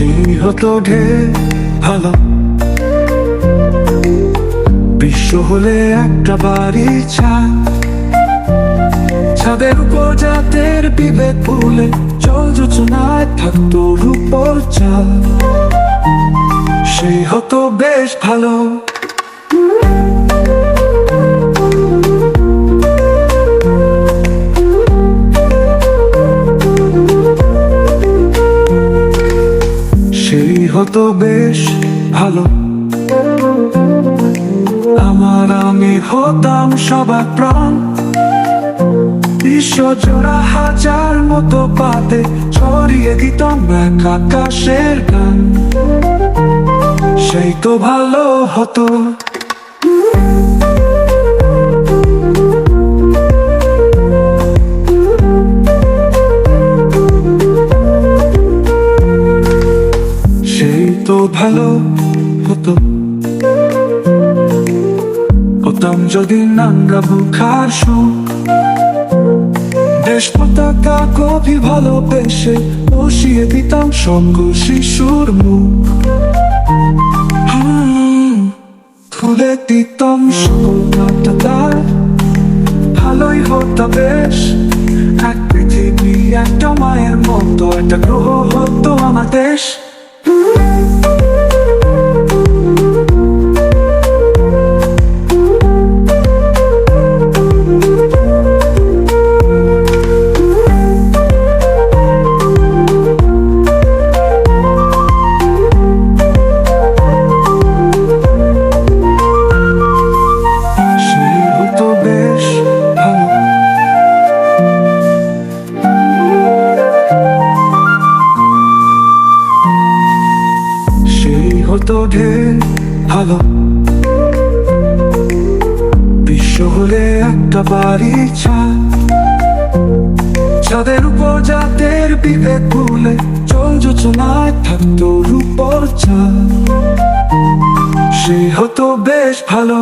হতো ঢের ভালো। বিশ্ব হলে একটা বাড়ি ছাদ। ছাদের উপর জাতের বিবেক ভুলে জল যোচনায় থাকতো রূপর চাল সেই হতো বেশ ভালো। হতো বেশ ভালো। আমার আমি হতাম সবার প্রাণ। বিশ্বজোড়া হাজার মতো পাতে ছড়িয়ে দিতাম এক আকাশের গান। সেই তো ভালো হতো। হতাম যদি নাঙ্গা বুখার সুখ দেশ পতাকা কবি ভালোবেসে বসিয়ে দিতাম সঙ্গ শিশুর মুখ। খুলে দিতাম সকল তার। ভালোই হতো বেশ। এক পৃথিবী, একটা মায়ের মতো, একটা গ্রহ হতো আমার দেশ। হতো ঢের ভালো। বিশ্ব হলে একটা বাড়ি ছাদ। ছাদের উপর জাতের বিবেক ভুলে চল যোচনায় থাকতো রূপর ছা সে হতো বেশ ভালো।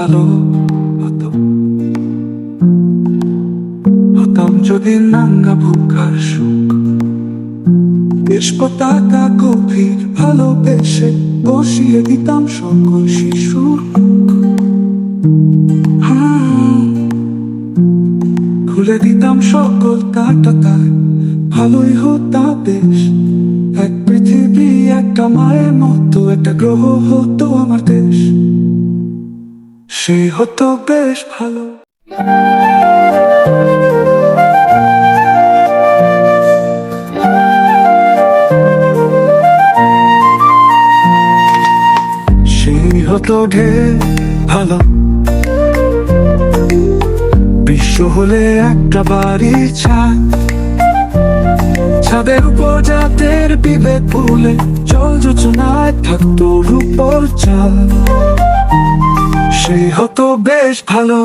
ভালো হতো। হতাম যদি নাঙ্গা ভুকার সুখ। দেশ গভীর ভালোবেসে বসিয়ে দিতাম সকল হুম, খুলে দিতাম সকল কাটা তার ভালোই হতা বেশ এক পৃথিবী একটা মায়ের মতো একটা গ্রহ হতো আমার দেশ। সে হতো বেশ ভালো। সেই হতো ঢের ভালো। বিশ্ব হলে একটা বাড়ি ছাদ। ছাদের উপর জাতের বিবেক ভুলে জল যোচনায় থাকতো রূপর চাল সেই হতো বেশ ভালো।